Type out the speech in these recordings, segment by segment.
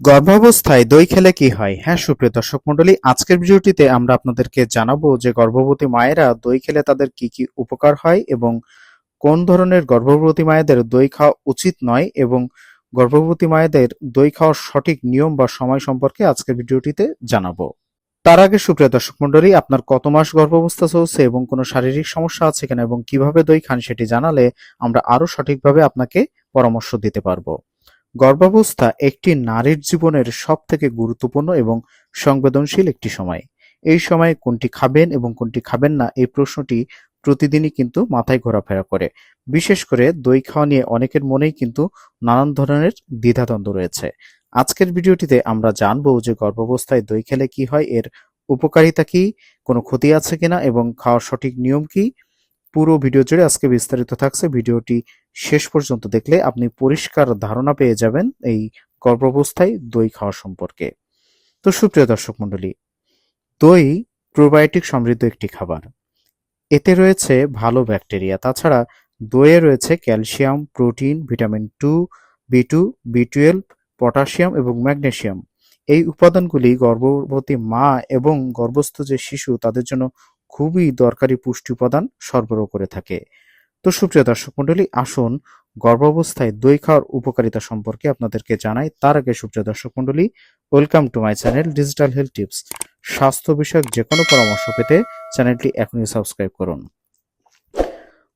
গর্ভাবস্থায় দই খেলে কি হয়? হ্যাঁ সুপ্রিয় দর্শক মণ্ডলী, আজকের ভিডিওটিতে আমরা আপনাদেরকে জানাব যে গর্ভবতী মায়েরা দই খেলে তাদের কি কি উপকার হয় এবং কোন ধরনের গর্ভবতী মায়েদের দই খাওয়া উচিত নয় এবং গর্ভবতী মায়েদের দই খাওয়ার সঠিক নিয়ম বা সময় সম্পর্কে আজকের ভিডিওটিতে জানাব। তার আগে, সুপ্রিয় দর্শক মণ্ডলী, আপনার কত মাস গর্ভাবস্থা চলছে এবং কোনো শারীরিক সমস্যা আছে কিনা এবং কীভাবে দই খান সেটি জানালে আমরা আরও সঠিকভাবে আপনাকে পরামর্শ দিতে পারব। গর্ভাবস্থা একটি নারীর জীবনের সব থেকে গুরুত্বপূর্ণ এবং সংবেদনশীল একটি সময়। এই সময় কোনটি খাবেন এবং কোনটি খাবেন না এই প্রশ্নটি প্রতিদিনই কিন্তু মাথায় ঘোরাফেরা করে। বিশেষ করে দই খাওয়া নিয়ে অনেকের মনেই কিন্তু নানান ধরনের দ্বিধাদ্বন্দ্ব রয়েছে। আজকের ভিডিওটিতে আমরা জানব যে গর্ভাবস্থায় দই খেলে কি হয়, এর উপকারিতা কি, কোনো ক্ষতি আছে কিনা এবং খাওয়ার সঠিক নিয়ম কি। পুরো ভিডিও জুড়ে আজকে বিস্তারিত থাকছে। ভিডিওটি শেষ পর্যন্ত দেখলে আপনি পরিষ্কার ধারণা পেয়ে যাবেন এই গর্ভাবস্থায় দই খাওয়া সম্পর্কে। তো সুপ্রিয় দর্শক মণ্ডলী, দই প্রোবায়োটিক সমৃদ্ধ একটি খাবার। এতে রয়েছে ভালো ব্যাকটেরিয়া, তাছাড়া দইয়ে রয়েছে calcium, protein, vitamin two, B two, B twelve, potassium এবং ম্যাগনেসিয়াম এই উপাদানগুলি গর্ভবতী মা এবং গর্ভস্থ যে শিশু, তাদের জন্য খুবই দরকারি পুষ্টি উপাদান সরবরাহ করে থাকে। তো সুপ্রিয় দর্শক মণ্ডলী, আসুন গর্ভাবস্থায় দই খাওয়ার উপকারিতা সম্পর্কে আপনাদেরকে জানাই। তার আগে সুপ্রিয় দর্শক মণ্ডলী welcome to my channel digital health tips স্বাস্থ্য বিষয়ক যে কোনো পরামর্শ পেতে চ্যানেলটি এখনই সাবস্ক্রাইব করুন।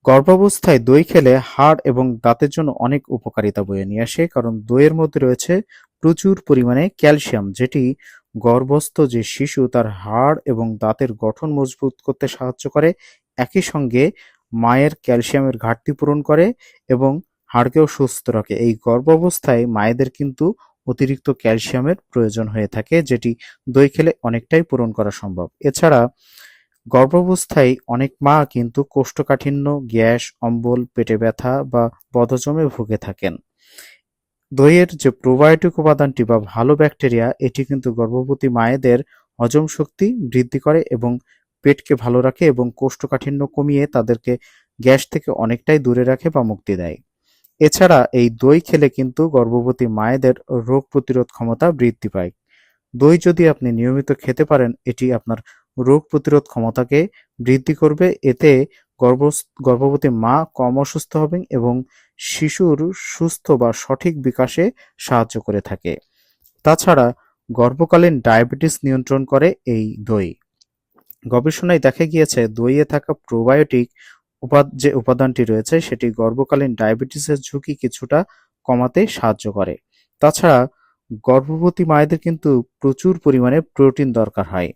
গর্ভাবস্থায় দই খেলে হাড় এবং দাঁতের জন্য অনেক উপকারিতা বয়ে নিয়ে আসে, কারণ দইয়ের মধ্যে রয়েছে প্রচুর পরিমাণে ক্যালসিয়াম, যেটি গর্ভস্থ যে শিশু তার হাড় এবং দাঁতের গঠন মজবুত করতে সাহায্য করে। একই সঙ্গে মায়ের ক্যালসিয়ামের ঘাটতি পূরণ করে এবং হাড়কেও সুস্থ রাখে। এই গর্ভাবস্থায় মায়েদের কিন্তু অতিরিক্ত ক্যালসিয়ামের প্রয়োজন হয়ে থাকে, যেটি দই খেলে অনেকটাই পূরণ করা সম্ভব। এছাড়া গর্ভাবস্থায় অনেক মা কিন্তু কোষ্ঠকাঠিন্য, গ্যাস, অম্বল, পেটে ব্যথা বা বদহজমে ভুগে থাকেন। দইয়ের যে প্রোবায়োটিক উপাদানটি বা ভালো ব্যাকটেরিয়া, এটি কিন্তু গর্ভবতী মায়েদের হজম শক্তি বৃদ্ধি করে এবং পেটকে ভালো রাখে এবং কোষ্ঠকাঠিন্য কমিয়ে তাদেরকে গ্যাস থেকে অনেকটাই দূরে রাখে বা মুক্তি দেয়। এছাড়া এই দই খেলে কিন্তু গর্ভবতী মায়েদের রোগ প্রতিরোধ ক্ষমতা বৃদ্ধি পায়। দই যদি আপনি নিয়মিত খেতে পারেন, এটি আপনার রোগ প্রতিরোধ ক্ষমতাকে বৃদ্ধি করবে। এতে গর্ভ গর্ভবতী মা কম অসুস্থ হবেন এবং শিশুর সুস্থ বা সঠিক বিকাশে সাহায্য করে থাকে। তাছাড়া গর্ভকালীন ডায়াবেটিস নিয়ন্ত্রণ করে এই দই। গবেষণায় দেখা গিয়েছে, দইয়ে থাকা প্রোবায়োটিক যে উপাদানটি রয়েছে, সেটি গর্ভকালীন ডায়াবেটিসের ঝুঁকি কিছুটা কমাতে সাহায্য করে। তাছাড়া, গর্ভবতী মায়েদের কিন্তু প্রচুর পরিমাণে প্রোটিন দরকার হয়।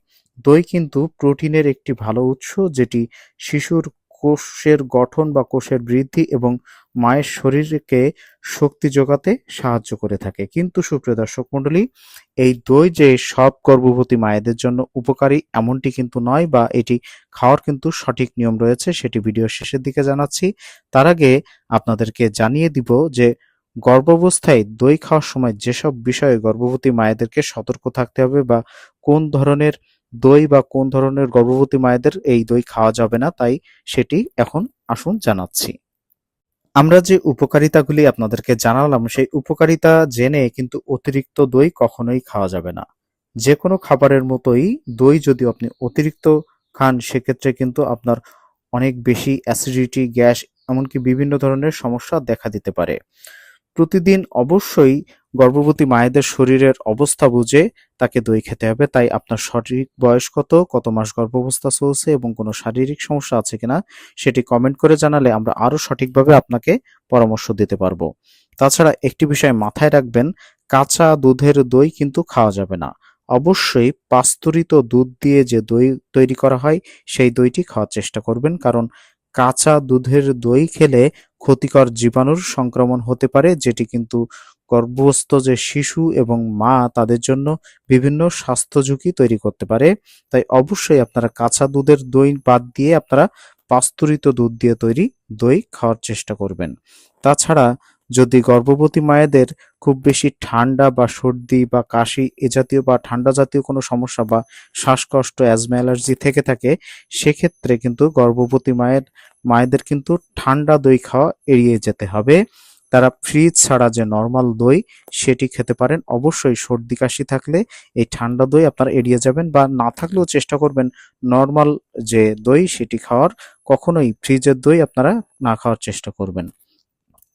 দই কিন্তু প্রোটিনের একটি ভালো উৎস, যেটি শিশুর কোষের গঠন বা কোষের বৃদ্ধি এবং মায়ের শরীরকে শক্তি যোগাতে সাহায্য করে থাকে। কিন্তু সুপ্রিয় দর্শক মণ্ডলী, এই দই যে সব গর্ভবতী মায়েদের জন্য উপকারী এমনটি কিন্তু নয় বা এটি খাওয়ার কিন্তু সঠিক নিয়ম রয়েছে, সেটি ভিডিও শেষের দিকে জানাচ্ছি। তার আগে আপনাদেরকে জানিয়ে দিব যে গর্ভাবস্থায় দই খাওয়ার সময় যেসব বিষয়ে গর্ভবতী মায়েদেরকে সতর্ক থাকতে হবে বা কোন ধরনের দই বা কোন ধরনের গর্ভবতী মায়েদের এই দই খাওয়া যাবে না, তাই সেটি এখন আসুন জানাচ্ছি। আমরা যে উপকারিতাগুলি আপনাদেরকে জানালাম, সেই উপকারিতা জেনে কিন্তু অতিরিক্ত দই কখনোই খাওয়া যাবে না। যে কোনো খাবারের মতোই দই যদি আপনি অতিরিক্ত খান, সেক্ষেত্রে কিন্তু আপনার অনেক বেশি অ্যাসিডিটি, গ্যাস, এমনকি বিভিন্ন ধরনের সমস্যা দেখা দিতে পারে। প্রতিদিন অবশ্যই গর্ভবতী মায়েদের শরীরের অবস্থা বুঝে তাকে দই খেতে হবে। তাই আপনার সঠিক বয়স কত কত মাস গর্ভাবস্থা চলছে এবং কোনো শারীরিক সমস্যা আছে কিনা সেটি কমেন্ট করে জানালে আমরা আরও সঠিকভাবে আপনাকে পরামর্শ দিতে পারব। তাছাড়া একটি বিষয় মাথায় রাখবেন, কাঁচা দুধের দই কিন্তু খাওয়া যাবে না। অবশ্যই পাস্তুরিত দুধ দিয়ে যে দই তৈরি করা হয়, সেই দইটি খাওয়ার চেষ্টা করবেন। কারণ কাঁচা দুধের দই খেলে ক্ষতিকর জীবাণুর সংক্রমণ হতে পারে, যেটি কিন্তু গর্ভস্থ যে শিশু এবং মা তাদের জন্য বিভিন্ন স্বাস্থ্য ঝুঁকি তৈরি করতে পারে। তাই অবশ্যই আপনারা কাঁচা দুধের দই বাদ দিয়ে আপনারা পাস্তুরিত দুধ দিয়ে তৈরি দই খাওয়ার চেষ্টা করবেন। তাছাড়া যদি গর্ভবতী মায়েদের খুব বেশি ঠান্ডা বা সর্দি বা কাশি এ জাতীয় বা ঠান্ডা জাতীয় কোনো সমস্যা বা শ্বাসকষ্ট অ্যাজমা অ্যালার্জি থেকে থাকে, সেক্ষেত্রে কিন্তু গর্ভবতী মায়ের, মায়েদের কিন্তু ঠান্ডা দই খাওয়া এড়িয়ে যেতে হবে। তারা ফ্রিজ ছাড়া যে নর্মাল দই, সেটি খেতে পারেন। অবশ্যই সর্দি, কাশি থাকলে এই ঠান্ডা দই আপনারা এড়িয়ে যাবেন বা না থাকলেও চেষ্টা করবেন নর্মাল যে দই, সেটি খাওয়ার। কখনোই ফ্রিজের দই আপনারা না খাওয়ার চেষ্টা করবেন।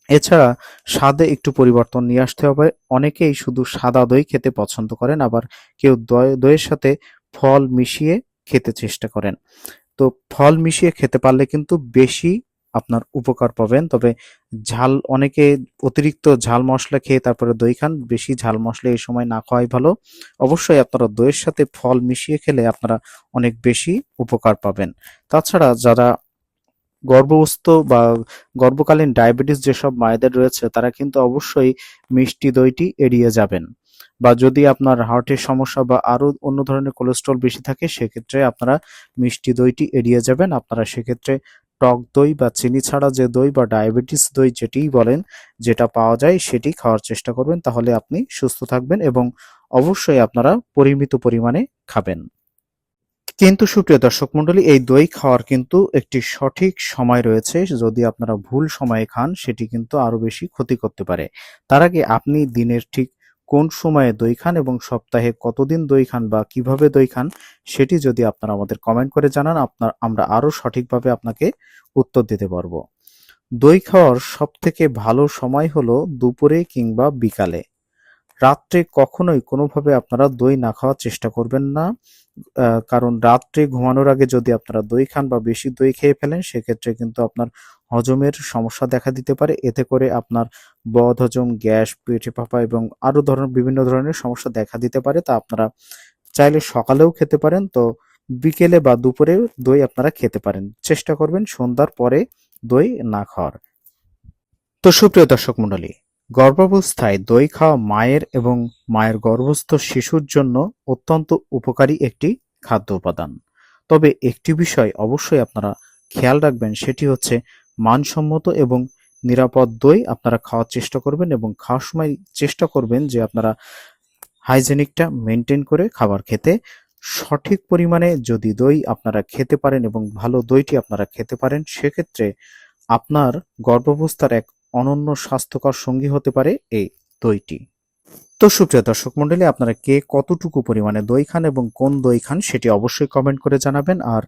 এছাড়া স্বাদে একটু পরিবর্তন নিয়ে আসতে হবে। অনেকেই শুধু সাদা দই খেতে পছন্দ করেন, আবার কেউ দই- দইয়ের সাথে ফল মিশিয়ে খেতে চেষ্টা করেন। তো ফল মিশিয়ে খেতে পারলে কিন্তু বেশি আপনার উপকার পাবেন। তবে ঝাল, অনেকে অতিরিক্ত ঝাল মশলা খেয়ে তারপরে দই খান, বেশি ঝাল মশলা এই সময় না খাওয়াই ভালো। অবশ্যই আপনারা দইয়ের সাথে ফল মিশিয়ে খেলে আপনারা অনেক বেশি উপকার পাবেন। তাছাড়া যারা গর্ভস্থ বা গর্ভকালীন ডায়াবেটিস যেসব মায়েদের রয়েছে, তারা কিন্তু অবশ্যই মিষ্টি দইটি এড়িয়ে যাবেন। বা যদি আপনার হার্টের সমস্যা বা আরও অন্য ধরনের কোলেস্ট্রল বেশি থাকে, সেক্ষেত্রে আপনারা মিষ্টি দইটি এড়িয়ে যাবেন। আপনারা সেক্ষেত্রে টক দই বা চিনি ছাড়া যে দই বা ডায়াবেটিস দই যেটিই বলেন, যেটা পাওয়া যায় সেটি খাওয়ার চেষ্টা করবেন। তাহলে আপনি সুস্থ থাকবেন এবং অবশ্যই আপনারা পরিমিত পরিমাণে খাবেন। কিন্তু সুপ্রিয় দর্শক মণ্ডলী, এই দই খাওয়ার কিন্তু একটি সঠিক সময় রয়েছে। যদি আপনারা ভুল সময়ে খান, সেটি কিন্তু আরও বেশি ক্ষতি করতে পারে। তার আগে আপনি দিনের ঠিক কোন সময়ে দই খান এবং সপ্তাহে কতদিন দই খান বা কীভাবে দই খান, সেটি যদি আপনারা আমাদের কমেন্ট করে জানান, আপনার, আমরা আরও সঠিকভাবে আপনাকে উত্তর দিতে পারব। দই খাওয়ার সবথেকে ভালো সময় হলো দুপুরে কিংবা বিকালে। রাত্রে কখনোই কোনোভাবে আপনারা দই না খাওয়ার চেষ্টা করবেন না। কারণ রাত্রে ঘুমানোর আগে যদি আপনারা দই খান বা বেশি দই খেয়ে ফেলেন, সেক্ষেত্রে কিন্তু আপনার হজমের সমস্যা দেখা দিতে পারে। এতে করে আপনার বদ হজম গ্যাস, পেটে ফাঁপা এবং আরও ধরনের বিভিন্ন ধরনের সমস্যা দেখা দিতে পারে। তা আপনারা চাইলে সকালেও খেতে পারেন। তো বিকেলে বা দুপুরে দই আপনারা খেতে পারেন। চেষ্টা করবেন সন্ধ্যার পরে দই না খাওয়ার। তো সুপ্রিয় দর্শক মণ্ডলী গর্ভাবস্থায় দই খাওয়া মায়ের এবং মায়ের গর্ভস্থ শিশুর জন্য অত্যন্ত উপকারী একটি খাদ্য উপাদান। তবে একটি বিষয় অবশ্যই আপনারা খেয়াল রাখবেন, সেটি হচ্ছে মানসম্মত এবং নিরাপদ দই আপনারা খাওয়ার চেষ্টা করবেন এবং খাওয়ার সময় চেষ্টা করবেন যে আপনারা হাইজেনিকটা মেনটেন করে খাবার খেতে। সঠিক পরিমাণে যদি দই আপনারা খেতে পারেন এবং ভালো দইটি আপনারা খেতে পারেন, সেক্ষেত্রে আপনার গর্ভাবস্থার এক অনন্য স্বাস্থ্যকর সঙ্গী হতে পারে এই দইটি। তো সুপ্রিয় দর্শক মণ্ডলী, আপনারা কে কতটুকু পরিমাণে দই খান এবং কোন দই খান সেটি অবশ্যই কমেন্ট করে জানাবেন। আর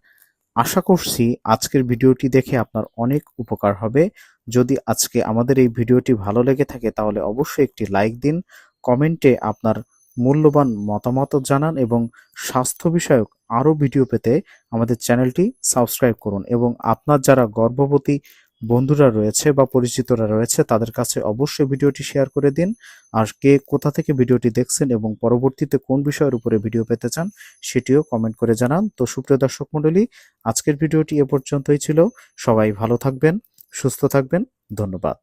আশা করছি আজকের ভিডিওটি দেখে আপনার অনেক উপকার হবে। যদি আজকে আমাদের এই ভিডিওটি ভালো লেগে থাকে তাহলে অবশ্যই একটি লাইক দিন কমেন্টে আপনার মূল্যবান মতামত জানান এবং স্বাস্থ্য বিষয়ক আরও ভিডিও পেতে আমাদের চ্যানেলটি সাবস্ক্রাইব করুন। এবং আপনার যারা গর্ভবতী বন্ধুরা রয়েছে বা পরিচিতরা রয়েছে, তাদের কাছে অবশ্যই ভিডিওটি শেয়ার করে দিন। আর কে কোথা থেকে ভিডিওটি দেখছেন এবং পরবর্তীতে কোন বিষয়ের উপরে ভিডিও পেতে চান, সেটিও কমেন্ট করে জানান। তো সুপ্রিয় দর্শক মণ্ডলী, আজকের ভিডিওটি এ পর্যন্তই ছিল। সবাই ভালো থাকবেন, সুস্থ থাকবেন। ধন্যবাদ।